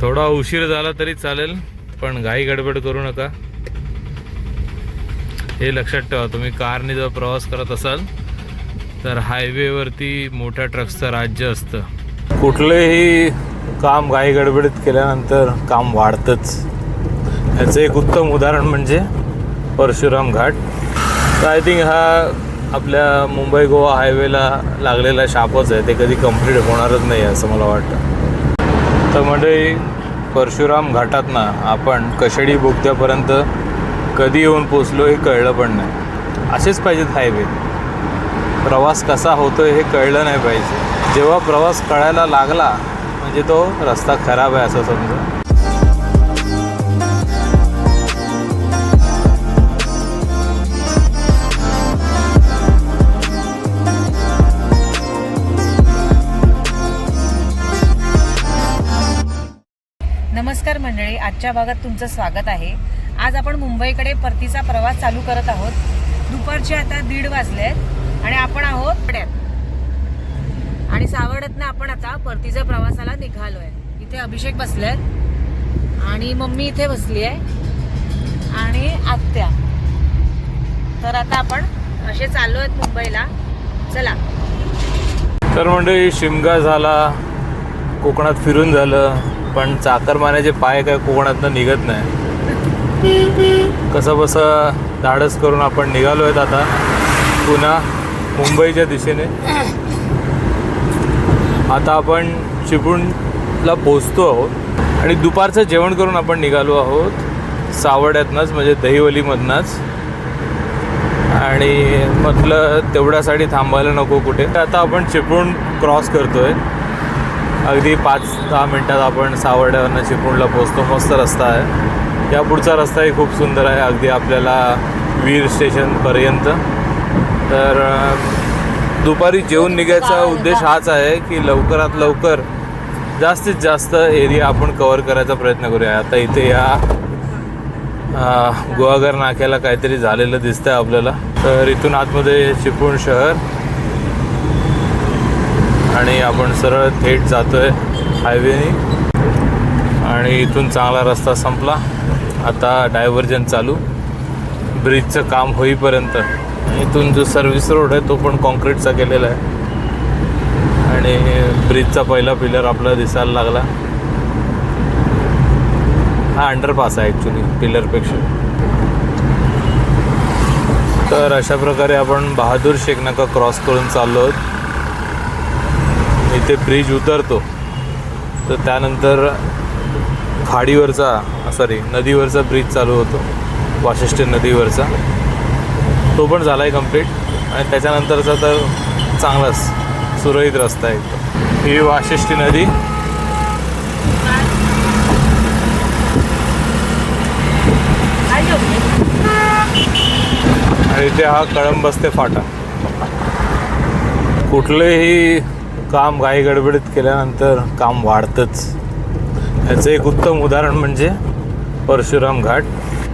थोडा उशीर झाला तरी चालेल पण घाई गडबड करू नका. हे लक्षात ठेवा तुम्ही कारने जर प्रवास करत असाल तर हायवेवरती मोठ्या ट्रक्सचं राज्य असतं. कुठलंही काम घाई गडबडीत केल्यानंतर काम वाढतंच. याचं एक उत्तम उदाहरण म्हणजे परशुराम घाट. तर आय थिंक हा आपल्या मुंबई गोवा हायवेला लागलेला शापच आहे ते कधी कंप्लीट होणारच नाही असं मला वाटतं. तर मंडळी परशुराम घाटात ना आपण कशेडी बोगद्यापर्यंत कधी येऊन पोचलो हे कळलं पण नाही. असेच पाहिजेत हायवे प्रवास कसा होतो हे कळलं नाही पाहिजे. जेव्हा प्रवास कळायला लागला म्हणजे तो रस्ता खराब आहे असं समजा. नमस्कार मंडळी आजच्या भागात तुमचं स्वागत आहे. आज आपण मुंबईकडे परतीचा प्रवास चालू करत आहोत. दुपारचे आता दीड वाजले आहेत आणि आपण आहोत पड्यात आणि सावडतनं आपण आता परतीच्या प्रवासाला निघालोय. इथे अभिषेक बसलेत आणि मम्मी इथे बसली आहे आणि आत्या. तर आता आपण असे चाललो आहेत मुंबईला. चला. तर मंडळी शिमगा झाला कोकणात फिरून झालं. पण चाकरमान्याचे पाय काय कोकणातनं निघत नाही. कसं बसं धाडस करून आपण निघालो आहेत आता. पुन्हा मुंबईच्या दिशेने. आता आपण चिपळूणला पोचतो आहोत. आणि दुपारचं जेवण करून आपण निघालो आहोत. सावड्यातनंच म्हणजे दहिवलीमधनंच. आणि म्हटलं तेवढ्यासाठी थांबायला नको कुठे. तर आता आपण चिपळूण क्रॉस करतो आहे अगदी पाच दहा मिनटात आपण सावर्ड्यावरनं चिपळूणला पोचतो मस्त रस्ता आहे. या पुढचा रस्ताही खूप सुंदर आहे अगदी आपल्याला वीर स्टेशनपर्यंत तर दुपारी जेवून निघायचा उद्देश हाच आहे की लवकरात लवकर जास्तीत जास्त एरिया आपण कवर करायचा प्रयत्न करूया. आता इथे या गुहागर नाक्याला काहीतरी झालेलं दिसतंय आपल्याला. तर इथून आतमध्ये चिपळूण शहर. आणि आपण सरळ थेट जातो आहे हायवेने. आणि इथून चांगला रस्ता संपला. आता डायव्हर्जन चालू. ब्रिजचं काम होईपर्यंत. इथून जो सर्व्हिस रोड आहे तो पण कॉन्क्रीटचा केलेला आहे. आणि ब्रिजचा पहिला पिलर आपला दिसायला लागला. हा अंडरपास आहे ॲक्च्युली पिलरपेक्षा तर अशा प्रकारे आपण बहादूर शेख नाका क्रॉस करून चाललो आहोत. ते ब्रिज उतरतो. तर त्यानंतर खाडीवरचा सॉरी नदीवरचा ब्रिज चालू होतो. वाशिष्ठी नदीवरचा. तो पण झाला आहे कंप्लीट आणि त्याच्यानंतरचा तर चांगलाच सुरळीत रस्ता आहे तो. ही वाशिष्ठी नदी. आणि इथे हा कळंबस्ते फाटा. कुठलेही काम घाई गडबडीत केल्यानंतर काम वाढतंच. याचं एक उत्तम उदाहरण म्हणजे परशुराम घाट.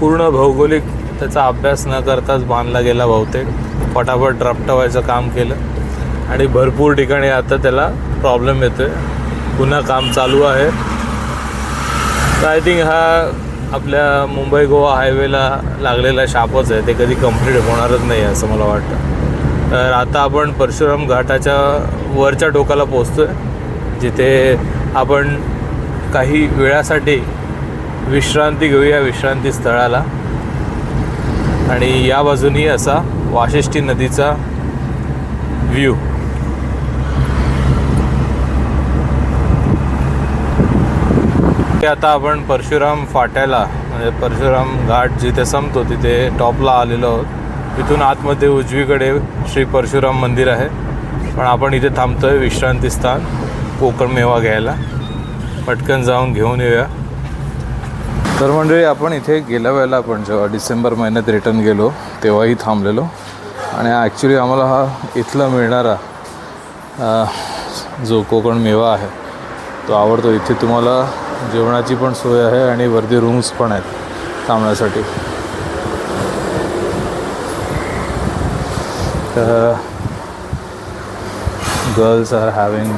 पूर्ण भौगोलिक त्याचा अभ्यास न करताच बांधला गेला बहुतेक. फटाफट ड्राफ्टवायचं काम केलं. आणि भरपूर ठिकाणी आता त्याला प्रॉब्लेम येतो आहे पुन्हा काम चालू आहे. तर आय थिंक हा आपल्या मुंबई गोवा हायवेला लागलेला शापच आहे. ते कधी कंप्लीट होणारच नाही असं मला वाटतं. तर आता आपण परशुराम घाटाच्या वरच्या टोकाला पोचतो आहे जिथे आपण काही वेळासाठी विश्रांती घेऊया विश्रांती स्थळाला. आणि या बाजूनही असा वाशिष्ठी नदीचा व्ह्यू ते आता आपण परशुराम फाट्याला म्हणजे परशुराम घाट जिथे संपतो तिथे टॉपला आलेलो आहोत. इथून आतमध्ये उजवीकडे श्री परशुराम मंदिर आहे. पण आपण इथे थांबतो विश्रांती स्थान कोकण मेवा घ्यायला. पटकन जाऊन घेऊन येऊया. तर मंडळी आपण इथे गेल्या वेळेला आपण जेव्हा डिसेंबर महिन्यात रिटर्न गेलो तेव्हाही थांबलेलो. आणि ॲक्च्युली आम्हाला हा इथला मिळणारा जो कोकण मेवा आहे तो आवडतो. इथे तुम्हाला जेवणाची पण सोय आहे आणि वरती रूम्स पण आहेत थांबण्यासाठी. तर गर्ल्स आर हॅविंग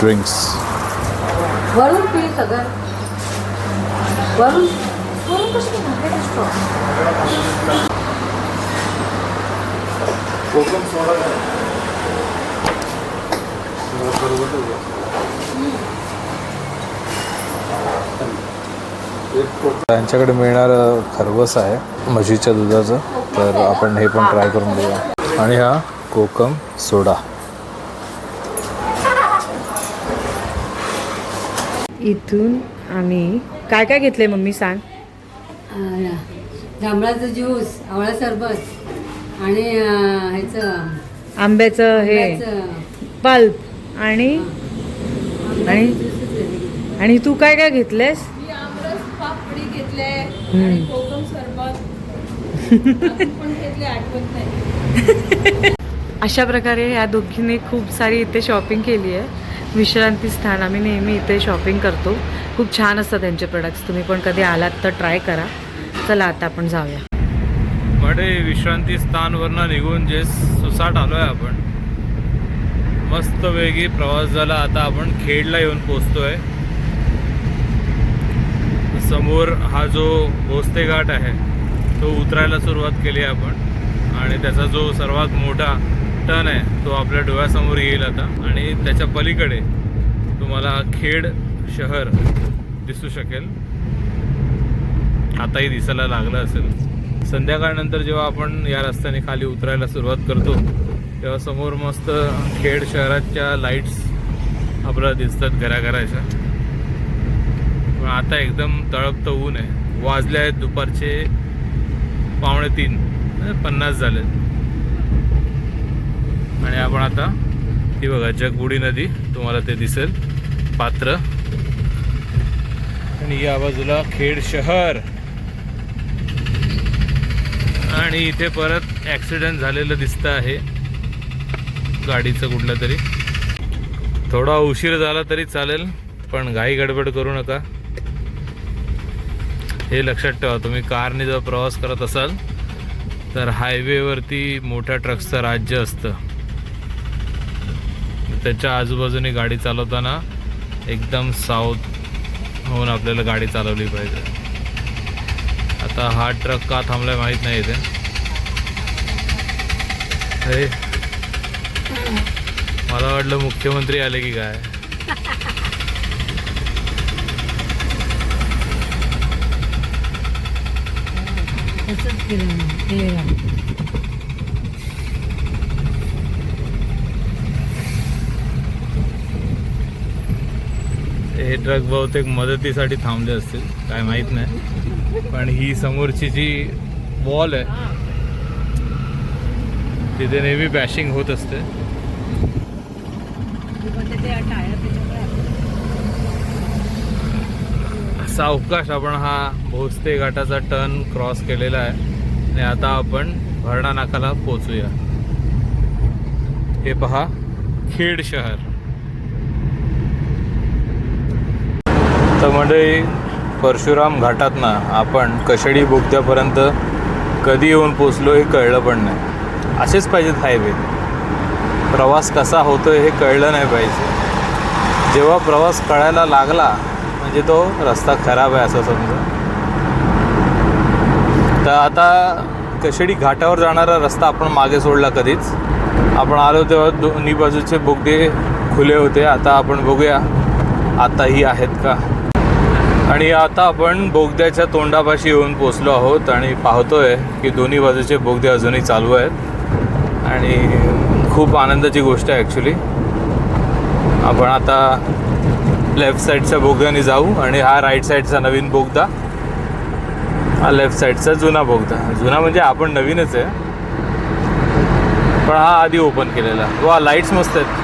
ड्रिंक्स वरून पी सगळं वरून वरून कसं काय घातलं असतो? कोकम सोडा त्यांच्याकडे मिळणारं खरवस आहे म्हशीच्या दुधाचं. तर आपण हे पण ट्राय करून बघूया. आणि हा कोकम सोडा. इथून आम्ही काय काय घेतलंय मम्मी सांग. आ, जांभळाचं ज्यूस आवळा सरबत आणि ह्याचं आंब्याचं हे पल्प आणि आणि? तू काय काय घेतलंयस? आणि कोकम सरबत. अजून पण घेतले आठवत नाही. अशा प्रकारे या दोघींनी खूप सारी इथे शॉपिंग केली आहे. विश्रांती स्थान आम्ही नेहमी इथे शॉपिंग करतो. खूप छान असतात त्यांचे प्रोडक्ट्स तुम्ही पण कधी आलात तर ट्राय करा. चला आता आपण जाऊया. मडे विश्रांती स्थानवरनं निघून जे सुसाट आलोय आपण मस्त वेगळी प्रवास झाला. आता आपण खेडला येऊन पोचतोय समोर हा जो भोसते घाट आहे तो उतरायला सुरुवात केली आहे आपण. आणि त्याचा जो सर्वात मोठा टन आहे तो आपल्या डोळ्यासमोर येईल आता. आणि त्याच्या पलीकडे तुम्हाला खेड शहर दिसू शकेल. आताही दिसायला लागलं असेल. संध्याकाळनंतर जेव्हा आपण या रस्त्याने खाली उतरायला सुरुवात करतो तेव्हा समोर मस्त खेड शहराच्या लाईट्स आपल्याला दिसतात घराघराच्या. आता एकदम तळपतं ऊन आहे. वाजले आहेत दुपारचे पावणे तीन. पन्नास झाले. आणि आपण आता ती बघा जगबुडी नदी तुम्हाला ते दिसेल. पात्र. आणि या बाजूला खेड शहर. आणि इथे परत ॲक्सिडेंट झालेलं दिसतं आहे. गाडीचं कुठलं तरी. थोडा उशीर झाला तरी चालेल पण घाई गडबड करू नका. हे लक्षात ठेवा तुम्ही कारने जर प्रवास करत असाल तर हायवेवरती मोठ्या ट्रक्सचं राज्य असतं. त्याच्या आजूबाजूने गाडी चालवताना एकदम साऊथ होऊन आपल्याला गाडी चालवली पाहिजे. आता हा ट्रक का थांबलाय माहीत नाही इथे. मला वाटलं मुख्यमंत्री आले की काय? तसंच केलं हे ट्रक बहुतेक मदतीसाठी थांबले असतील काय माहीत नाही. पण ही समोरची जी वॉल आहे तिथे नेहमी बॅशिंग होत असते. सावकाश आपण हा भोसते घाटाचा टर्न क्रॉस केलेला आहे. आणि आता आपण भरणा नाकाला पोचूया. हे पहा खेड शहर. तर म्हणजे परशुराम घाटातनं आपण कशेडी बोगद्यापर्यंत कधी येऊन पोचलो हे कळलं पण नाही. असेच पाहिजेत हायवे प्रवास कसा होतोय हे कळलं नाही पाहिजे. जेव्हा प्रवास कळायला लागला म्हणजे तो रस्ता खराब आहे असं समजा. तर आता कशेडी घाटावर जाणारा रस्ता आपण मागे सोडला कधीच. आपण आलो तेव्हा दोन्ही बाजूचे बोगदे खुले होते. आता आपण बघूया आताही आहेत का? आणि आता आपण बोगद्याच्या तोंडापाशी येऊन पोचलो आहोत आणि पाहतोय की दोन्ही बाजूचे बोगदे अजूनही चालू आहेत. आणि खूप आनंदाची गोष्ट आहे ॲक्च्युली आपण आता लेफ्ट साईडच्या बोगद्याने जाऊ आणि हा राईट साईडचा नवीन बोगदा. हा लेफ्ट साईडचा जुना बोगदा. जुना म्हणजे आपण नवीनच आहे. पण हा आधी ओपन केलेला. वा लाईट्स मस्त आहेत.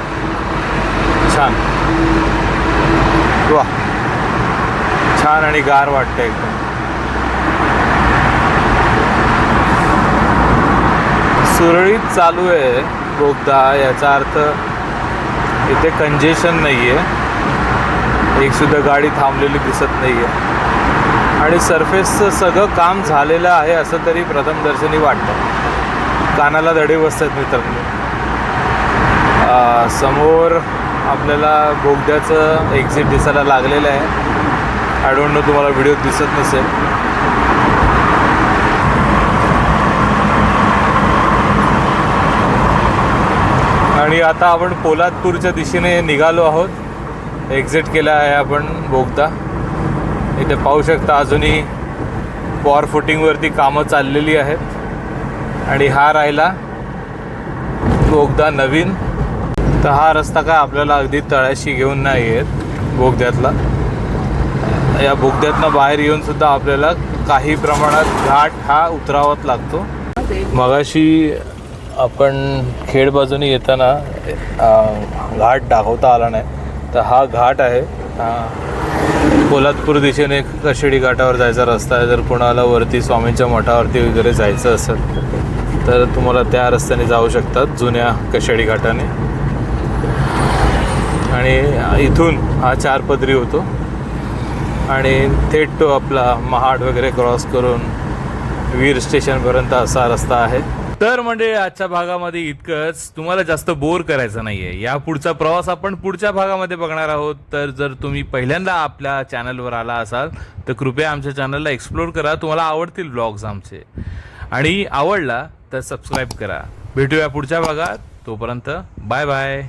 छान. वा. छान आणि गार वाटतं एकदम. सुरळीत चालू आहे बोगदा याचा अर्थ इथे कंजेशन नाही आहे एक सुद्धा गाडी थांबलेली दिसत नाही आहे आणि सरफेसचं सगळं काम झालेलं आहे असं तरी प्रथमदर्शनी वाटतं. कानाला धडे बसतात मित्रांनो. समोर आपल्याला बोगद्याचं एक्झिट दिसायला लागलेलं आहे. आय डोंट नो तुम्हाला व्हिडिओ दिसत नसेल. आणि आता आपण पोलादपूरच्या दिशेने निघालो आहोत. एक्झिट केला आहे आपण बोगदा. इथे पाहू शकता अजूनही पॉवर फुटिंगवरती कामं चाललेली आहेत. आणि हा राहिला बोगदा नवीन. तर हा रस्ता काय आपल्याला अगदी तळाशी घेऊन नाही येत बोगद्यातला. या बोगद्यातनं बाहेर येऊन सुद्धा आपल्याला काही प्रमाणात घाट हा उतरावाच लागतो. मगाशी आपण खेड बाजूने येताना घाट दाखवता आला नाही. तर हा घाट आहे. हा. पोलादपूर दिशेने कशेडी घाटावर जायचा रस्ता आहे. जर कोणाला वरती स्वामींच्या मठावरती वगैरे जायचं असेल तर तुम्हाला त्या रस्त्याने जाऊ शकतात जुन्या कशेडी घाटाने. आणि इथून हा चार पदरी होतो. आणि थेट तो आपला महाड वगैरे क्रॉस करून वीर स्टेशनपर्यंत असा रस्ता आहे. तर म्हणजे आजच्या भागामध्ये इतकंच. तुम्हाला जास्त बोर करायचं नाहीये. या पुढचा प्रवास आपण पुढच्या भागामध्ये बघणार आहोत. तर जर तुम्ही पहिल्यांदा आपल्या चॅनलवर आला असाल तर कृपया आमच्या चॅनलला एक्सप्लोर करा. तुम्हाला आवडतील ब्लॉग्स आमचे. आणि आवडला तर सबस्क्राईब करा. भेटूया पुढच्या भागात. तोपर्यंत बाय बाय